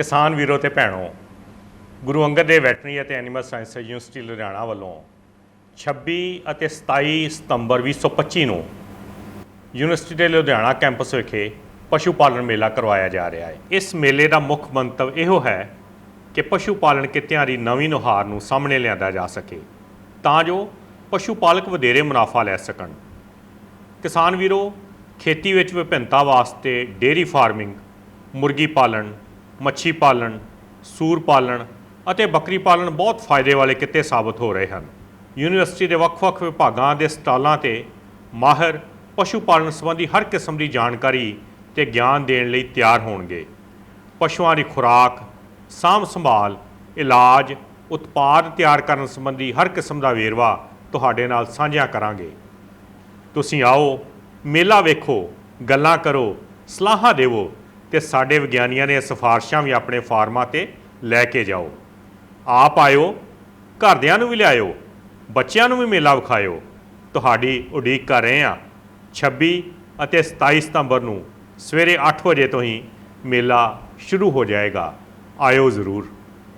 ਕਿਸਾਨ ਵੀਰੋ ਤੇ ਭੈਣੋ, ਗੁਰੂ ਅੰਗਦ ਦੇਵ ਵੈਟਰਨਰੀ ਅਤੇ ਐਨੀਮਲ ਸਾਇੰਸ ਯੂਨੀਵਰਸਿਟੀ ਲੁਧਿਆਣਾ ਵੱਲੋਂ 26 ਅਤੇ 27 ਸਤੰਬਰ 2025 ਨੂੰ ਯੂਨੀਵਰਸਿਟੀ ਦੇ ਲੁਧਿਆਣਾ ਕੈਂਪਸ ਵਿਖੇ ਪਸ਼ੂ ਪਾਲਣ ਮੇਲਾ ਕਰਵਾਇਆ ਜਾ ਰਿਹਾ ਹੈ। ਇਸ ਮੇਲੇ ਦਾ ਮੁੱਖ ਮੰਤਵ ਇਹੋ ਹੈ ਕਿ ਪਸ਼ੂ ਪਾਲਣ ਕਿੱਤਿਆਂ ਦੀ ਨਵੀਂ ਨੁਹਾਰ ਨੂੰ ਸਾਹਮਣੇ ਲਿਆਂਦਾ ਜਾ ਸਕੇ, ਤਾਂ ਜੋ ਪਸ਼ੂ ਪਾਲਕ ਵਧੇਰੇ ਮੁਨਾਫਾ ਲੈ ਸਕਣ। ਕਿਸਾਨ ਵੀਰੋ, ਖੇਤੀ ਵਿੱਚ ਵਿਭਿੰਨਤਾ ਵਾਸਤੇ ਡੇਅਰੀ ਫਾਰਮਿੰਗ, ਮੁਰਗੀ ਪਾਲਣ ਮੱਛੀ ਪਾਲਣ, ਸੂਰ ਪਾਲਣ ਅਤੇ ਬੱਕਰੀ ਪਾਲਣ ਬਹੁਤ ਫਾਇਦੇ ਵਾਲੇ ਕਿੱਤੇ ਸਾਬਤ ਹੋ ਰਹੇ ਹਨ। ਯੂਨੀਵਰਸਿਟੀ ਦੇ ਵੱਖ-ਵੱਖ ਵਿਭਾਗਾਂ ਦੇ ਸਟਾਲਾਂ ਤੇ ਮਾਹਰ, ਪਸ਼ੂ ਪਾਲਣ ਸੰਬੰਧੀ ਹਰ ਕਿਸਮ ਦੀ ਜਾਣਕਾਰੀ ਤੇ ਗਿਆਨ ਦੇਣ ਲਈ ਤਿਆਰ ਹੋਣਗੇ। ਪਸ਼ੂਆਂ ਦੀ ਖੁਰਾਕ, ਸਾਂਭ ਸੰਭਾਲ, ਇਲਾਜ, ਉਤਪਾਦ ਤਿਆਰ ਕਰਨ ਸੰਬੰਧੀ ਹਰ ਕਿਸਮ ਦਾ ਵੇਰਵਾ ਤੁਹਾਡੇ ਨਾਲ ਸਾਂਝਾ ਕਰਾਂਗੇ। ਤੁਸੀਂ ਆਓ, ਮੇਲਾ ਵੇਖੋ, ਗੱਲਾਂ ਕਰੋ, ਸਲਾਹਾਂ ਦੇਵੋ ਤੇ ਸਾਡੇ ਵਿਗਿਆਨੀਆਂ ਦੀਆਂ ਸਿਫਾਰਸ਼ਾਂ ਵੀ ਆਪਣੇ ਫਾਰਮਾਂ ਤੇ ਲੈ ਕੇ ਜਾਓ। ਆਪ ਆਇਓ, ਘਰਦਿਆਂ ਨੂੰ ਵੀ ਲਿਆਇਓ, ਬੱਚਿਆਂ ਨੂੰ ਵੀ ਮੇਲਾ ਵਿਖਾਇਓ। ਤੁਹਾਡੀ ਉਡੀਕ ਕਰ ਰਹੇ ਹਾਂ। 26 ਅਤੇ 27 ਸਤੰਬਰ ਨੂੰ ਸਵੇਰੇ 8 ਵਜੇ ਤੋਂ ਹੀ ਮੇਲਾ ਸ਼ੁਰੂ ਹੋ ਜਾਏਗਾ। ਆਇਓ ਜ਼ਰੂਰ।